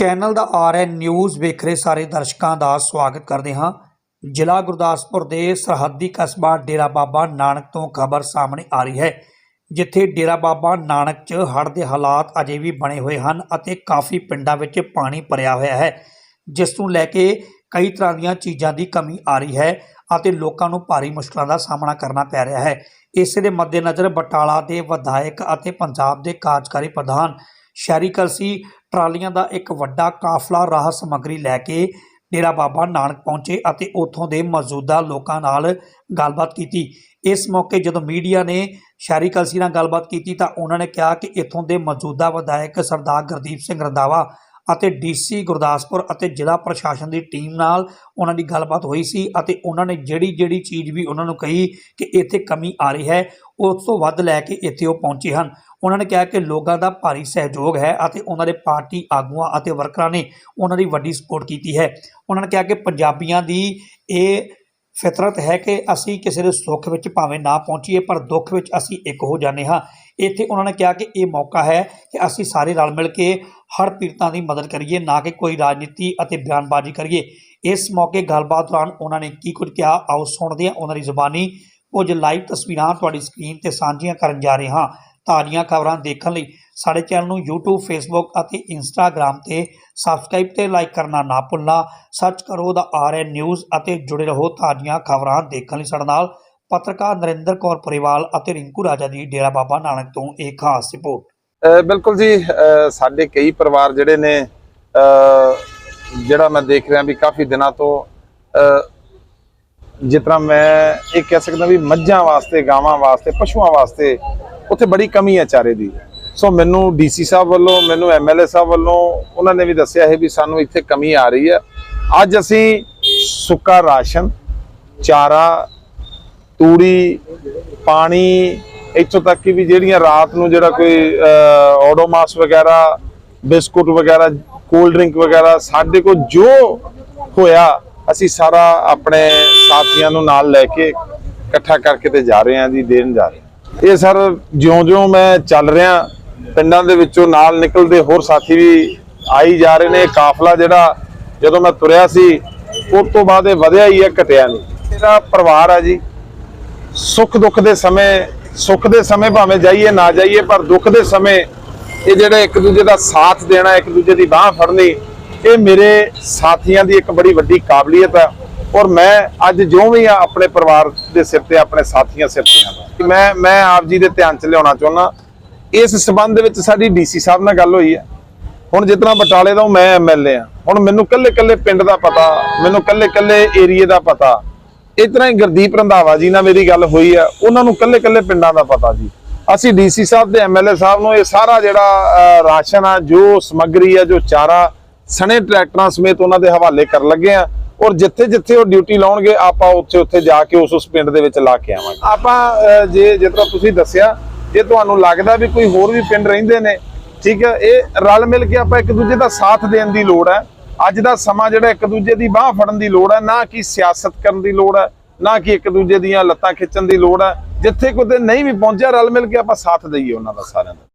Channel ਦਾ RN news ਵੇਖ ਰਹੇ ਸਾਰੇ ਦਰਸ਼ਕਾਂ ਦਾ ਸਵਾਗਤ ਕਰਦੇ ਹਾਂ। ਜ਼ਿਲ੍ਹਾ ਗੁਰਦਾਸਪੁਰ ਦੇ ਸਰਹੱਦੀ ਕਸਬਾ ਡੇਰਾ ਬਾਬਾ ਨਾਨਕ ਤੋਂ ਖਬਰ ਸਾਹਮਣੇ ਆ ਰਹੀ ਹੈ, ਜਿੱਥੇ ਡੇਰਾ ਬਾਬਾ ਨਾਨਕ 'ਚ ਹੜ੍ਹ ਦੇ ਹਾਲਾਤ ਅਜੇ ਵੀ ਬਣੇ ਹੋਏ ਹਨ ਅਤੇ ਕਾਫੀ ਪਿੰਡਾਂ ਵਿੱਚ ਪਾਣੀ ਭਰਿਆ ਹੋਇਆ ਹੈ, ਜਿਸ ਨੂੰ ਲੈ ਕੇ ਕਈ ਤਰ੍ਹਾਂ ਦੀਆਂ ਚੀਜ਼ਾਂ ਦੀ ਕਮੀ ਆ ਰਹੀ ਹੈ ਅਤੇ ਲੋਕਾਂ ਨੂੰ ਭਾਰੀ ਮੁਸ਼ਕਲਾਂ ਦਾ ਸਾਹਮਣਾ ਕਰਨਾ ਪੈ ਰਿਹਾ ਹੈ। ਇਸੇ ਦੇ ਮੱਦੇਨਜ਼ਰ ਬਟਾਲਾ ਦੇ ਵਿਧਾਇਕ ਅਤੇ ਪੰਜਾਬ ਦੇ ਕਾਰਜਕਾਰੀ ਪ੍ਰਧਾਨ ਸ਼ਹਿਰੀ ਕਲਸੀ ਟਰਾਲੀਆਂ ਦਾ ਇੱਕ ਵੱਡਾ ਕਾਫਲਾ ਰਾਹ ਸਮੱਗਰੀ ਲੈ ਕੇ ਡੇਰਾ ਬਾਬਾ ਨਾਨਕ ਪਹੁੰਚੇ ਅਤੇ ਉੱਥੋਂ ਦੇ ਮੌਜੂਦਾ ਲੋਕਾਂ ਨਾਲ ਗੱਲਬਾਤ ਕੀਤੀ। ਇਸ ਮੌਕੇ ਜਦੋਂ ਮੀਡੀਆ ਨੇ ਸ਼ਹਿਰੀ ਕਲਸੀ ਨਾਲ ਗੱਲਬਾਤ ਕੀਤੀ ਤਾਂ ਉਹਨਾਂ ਨੇ ਕਿਹਾ ਕਿ ਇੱਥੋਂ ਦੇ ਮੌਜੂਦਾ ਵਿਧਾਇਕ ਸਰਦਾਰ ਗੁਰਦੀਪ ਸਿੰਘ ਰੰਧਾਵਾ ਅਤੇ ਡੀਸੀ ਗੁਰਦਾਸਪੁਰ ਅਤੇ ਜ਼ਿਲ੍ਹਾ ਪ੍ਰਸ਼ਾਸਨ ਦੀ ਟੀਮ ਨਾਲ ਉਹਨਾਂ ਦੀ ਗੱਲਬਾਤ ਹੋਈ ਸੀ ਅਤੇ ਉਹਨਾਂ ਨੇ ਜਿਹੜੀ ਜਿਹੜੀ ਚੀਜ਼ ਵੀ ਉਹਨਾਂ ਨੂੰ ਕਹੀ ਕਿ ਇੱਥੇ ਕਮੀ ਆ ਰਹੀ ਹੈ, ਉਸ ਤੋਂ ਵੱਧ ਲੈ ਕੇ ਇੱਥੇ ਉਹ ਪਹੁੰਚੇ ਹਨ। ਉਹਨਾਂ ਨੇ ਕਿਹਾ ਕਿ ਲੋਕਾਂ ਦਾ ਭਾਰੀ ਸਹਿਯੋਗ ਹੈ ਅਤੇ ਉਹਨਾਂ ਦੇ ਪਾਰਟੀ ਆਗੂਆਂ ਅਤੇ ਵਰਕਰਾਂ ਨੇ ਉਹਨਾਂ ਦੀ ਵੱਡੀ ਸਪੋਰਟ ਕੀਤੀ ਹੈ। ਉਹਨਾਂ ਨੇ ਕਿਹਾ ਕਿ ਪੰਜਾਬੀਆਂ ਦੀ ਇਹ ਫਿਤਰਤ ਹੈ ਕਿ ਅਸੀਂ ਕਿਸੇ ਦੇ ਸੁੱਖ ਵਿੱਚ ਭਾਵੇਂ ਨਾ ਪਹੁੰਚੀਏ, ਪਰ ਦੁੱਖ ਵਿੱਚ ਅਸੀਂ ਇੱਕ ਹੋ ਜਾਂਦੇ ਹਾਂ। ਇੱਥੇ ਉਹਨਾਂ ਨੇ ਕਿਹਾ ਕਿ ਇਹ ਮੌਕਾ ਹੈ ਕਿ ਅਸੀਂ ਸਾਰੇ ਰਲ ਮਿਲ ਕੇ ਹਰ ਪੀੜਤਾਂ ਦੀ ਮਦਦ ਕਰੀਏ, ਨਾ ਕਿ ਕੋਈ ਰਾਜਨੀਤੀ ਅਤੇ ਬਿਆਨਬਾਜ਼ੀ ਕਰੀਏ। ਇਸ ਮੌਕੇ ਗੱਲਬਾਤ ਦੌਰਾਨ ਉਹਨਾਂ ਨੇ ਕੀ ਕੁਝ ਕਿਹਾ, ਆਓ ਸੁਣਦੇ ਹਾਂ ਉਹਨਾਂ ਦੀ ਜ਼ੁਬਾਨੀ। ਕੁਝ ਲਾਈਵ ਤਸਵੀਰਾਂ ਤੁਹਾਡੀ ਸਕਰੀਨ ਤੇ ਸਾਂਝੀਆਂ ਕਰਨ ਜਾ ਰਹੇ ਹਾਂ। ਤਾਜ਼ੀਆਂ ਖਬਰਾਂ ਦੇਖਣ ਲਈ ਸਾਡੇ ਚੈਨਲ ਨੂੰ YouTube, Facebook ਅਤੇ Instagram ਤੇ ਸਬਸਕ੍ਰਾਈਬ ਤੇ ਲਾਈਕ ਕਰਨਾ ਨਾ ਭੁੱਲਣਾ। ਸਰਚ ਕਰੋ ਦਾ ਆਰਐਨ ਨਿਊਜ਼ ਅਤੇ ਜੁੜੇ ਰਹੋ ਤਾਜ਼ੀਆਂ ਖਬਰਾਂ ਦੇਖਣ ਲਈ ਸਾਡੇ ਨਾਲ। ਪੱਤਰਕਾਰ ਨਰਿੰਦਰ ਕੌਰ ਪਰਿਵਾਲ ਅਤੇ ਰਿੰਕੂ ਰਾਜਾ ਦੀ ਡੇਰਾ ਬਾਬਾ ਨਾਨਕ ਤੋਂ ਇਹ ਖਾਸ ਰਿਪੋਰਟ। ਬਿਲਕੁਲ ਜੀ ਸਾਡੇ ਕਈ ਪਰਿਵਾਰ ਜਿਹੜੇ ਨੇ, ਅਹ ਜਿਹੜਾ ਮੈਂ ਦੇਖ ਰਿਹਾ ਵੀ ਕਾਫੀ ਦਿਨਾਂ ਤੋਂ, ਅਹ ਜਿਸ ਤਰ੍ਹਾਂ ਮੈਂ ਇਹ ਕਹਿ ਸਕਦਾ ਵੀ ਮੱਝਾਂ ਵਾਸਤੇ, ਗਾਵਾਂ ਵਾਸਤੇ, ਪਸ਼ੂਆਂ ਵਾਸਤੇ ਉੱਥੇ ਬੜੀ ਕਮੀ ਹੈ ਚਾਰੇ ਦੀ। ਸੋ ਮੈਨੂੰ ਡੀਸੀ ਸਾਹਿਬ ਵੱਲੋਂ, ਮੈਨੂੰ ਐਮਐਲਏ ਸਾਹਿਬ ਵੱਲੋਂ ਉਹਨਾਂ ਨੇ ਵੀ ਦੱਸਿਆ ਹੈ ਵੀ ਸਾਨੂੰ ਇੱਥੇ ਕਮੀ ਆ ਰਹੀ ਹੈ। ਅੱਜ ਅਸੀਂ ਸੁੱਕਾ ਰਾਸ਼ਨ, ਚਾਰਾ, ਤੂੜੀ, ਪਾਣੀ, ਇੱਥੋਂ ਤੱਕ ਕਿ ਵੀ ਜਿਹੜੀਆਂ ਰਾਤ ਨੂੰ ਜਿਹੜਾ ਕੋਈ ਓਡੋਮਾਸ ਵਗੈਰਾ, ਬਿਸਕੁਟ ਵਗੈਰਾ, ਕੋਲਡ ਡਰਿੰਕ ਵਗੈਰਾ ਸਾਡੇ ਕੋਲ ਜੋ ਹੋਇਆ, ਅਸੀਂ ਸਾਰਾ ਆਪਣੇ ਸਾਥੀਆਂ ਨੂੰ ਨਾਲ ਲੈ ਕੇ ਇਕੱਠਾ ਕਰਕੇ ਤੇ ਜਾ ਰਹੇ ਹਾਂ ਜੀ, ਦੇਣ ਜਾ ਰਹੇ ਹਾਂ। ਇਹ ਸਰ, ਜਿਉਂ-ਜਿਉਂ ਮੈਂ ਚੱਲ ਰਿਹਾ, ਪਿੰਡਾਂ ਦੇ ਵਿੱਚੋਂ ਨਾਲ ਨਿਕਲਦੇ ਹੋਰ ਸਾਥੀ ਵੀ ਆਈ ਜਾ ਰਹੇ ਨੇ। ਕਾਫਲਾ ਜਿਹੜਾ ਜਦੋਂ ਮੈਂ ਤੁਰਿਆ ਸੀ, ਉਸ ਤੋਂ ਬਾਅਦ ਇਹ ਵਧਿਆ ਹੀ ਹੈ, ਘਟਿਆ ਨਹੀਂ। ਮੇਰਾ ਪਰਿਵਾਰ ਆ ਜੀ। ਸੁੱਖ ਦੁੱਖ ਦੇ ਸਮੇਂ, ਸੁੱਖ ਦੇ ਸਮੇਂ ਭਾਵੇਂ ਜਾਈਏ, ਨਾ ਜਾਈਏ, ਪਰ ਦੁੱਖ ਦੇ ਸਮੇਂ ਇਹ ਜਿਹੜਾ ਇੱਕ ਦੂਜੇ ਦਾ ਸਾਥ ਦੇਣਾ, ਇੱਕ ਦੂਜੇ ਦੀ ਬਾਹ ਫੜਨੀ, ਇਹ ਮੇਰੇ ਸਾਥੀਆਂ ਦੀ ਇੱਕ ਬੜੀ ਵੱਡੀ ਕਾਬਲੀਅਤ ਹੈ ਔਰ ਮੈਂ ਅੱਜ ਜੋ ਵੀ ਆ ਆਪਣੇ ਪਰਿਵਾਰ ਦੇ ਸਿਰ ਤੇ, ਆਪਣੇ ਸਾਥੀਆਂ ਸਿਰ ਤੇ ਹਾਂ। ਮੈਂ ਮੈਂ ਆਪ ਜੀ ਦੇ ਧਿਆਨ ਚ ਲਿਆਉਣਾ ਚਾਹੁੰਦਾ ਇਸ ਸਬੰਧ ਦੇ ਵਿੱਚ ਸਾਡੀ ਡੀਸੀ ਸਾਹਿਬ ਨਾਲ ਗੱਲ ਹੋਈ ਹੈ। ਹੁਣ ਜਿਤਨਾ ਬਟਾਲੇ ਦਾ ਮੈਂ ਐਮਐਲਏ ਆ ਹੁਣ ਮੈਨੂੰ ਕੱਲੇ ਕੱਲੇ ਪਿੰਡ ਦਾ ਪਤਾ, ਮੈਨੂੰ ਕੱਲੇ ਕੱਲੇ ਏਰੀਏ ਦਾ ਪਤਾ। ਇਤਨਾ ਹੀ ਗੁਰਦੀਪ ਰੰਧਾਵਾ ਜੀ ਨਾਲ ਮੇਰੀ ਗੱਲ ਹੋਈ ਆ ਉਹਨਾਂ ਨੂੰ ਕੱਲੇ ਕੱਲੇ ਪਿੰਡਾਂ ਦਾ ਪਤਾ ਜੀ। ਅਸੀਂ ਡੀਸੀ ਸਾਹਿਬ ਤੇ ਐਮਐਲਏ ਸਾਹਿਬ ਨੂੰ ਇਹ ਸਾਰਾ ਜਿਹੜਾ ਰਾਸ਼ਨ ਆ, ਜੋ ਸਮੱਗਰੀ ਆ, ਜੋ ਚਾਰਾ, ਸਣੇ ਟਰੈਕਟਰਾਂ ਸਮੇਤ ਉਹਨਾਂ ਦੇ ਹਵਾਲੇ ਕਰਨ ਲੱਗੇ ਆ ਔਰ ਜਿੱਥੇ ਜਿੱਥੇ ਉਹ ਡਿਊਟੀ ਲਾਉਣਗੇ, ਆਪਾਂ ਉੱਥੇ ਉੱਥੇ ਜਾ ਕੇ ਉਸ ਉਸ ਪਿੰਡ ਦੇ ਵਿੱਚ ਲਾ ਕੇ ਆਵਾਂਗੇ। ਆਪਾਂ ਜੇ ਜਿਸ ਤੁਸੀਂ ਦੱਸਿਆ, ਜੇ ਤੁਹਾਨੂੰ ਲੱਗਦਾ ਵੀ ਕੋਈ ਹੋਰ ਵੀ ਪਿੰਡ ਰਹਿੰਦੇ ਨੇ, ਠੀਕ ਹੈ, ਇਹ ਰਲ ਮਿਲ ਕੇ ਆਪਾਂ ਇੱਕ ਦੂਜੇ ਦਾ ਸਾਥ ਦੇਣ ਦੀ ਲੋੜ ਹੈ। ਅੱਜ ਦਾ ਸਮਾਂ ਜਿਹੜਾ ਇੱਕ ਦੂਜੇ ਦੀ ਬਾਹ ਫੜਨ ਦੀ ਲੋੜ ਹੈ, ਨਾ ਕਿ ਸਿਆਸਤ ਕਰਨ ਦੀ ਲੋੜ ਹੈ, ਨਾ ਕਿ ਇੱਕ ਦੂਜੇ ਦੀਆਂ ਲੱਤਾਂ ਖਿੱਚਣ ਦੀ ਲੋੜ ਹੈ। ਜਿੱਥੇ ਕਿਤੇ ਨਹੀਂ ਵੀ ਪਹੁੰਚਿਆ, ਰਲ ਮਿਲ ਕੇ ਆਪਾਂ ਸਾਥ ਦਈਏ ਉਹਨਾਂ ਦਾ ਸਾਰਿਆਂ ਦਾ।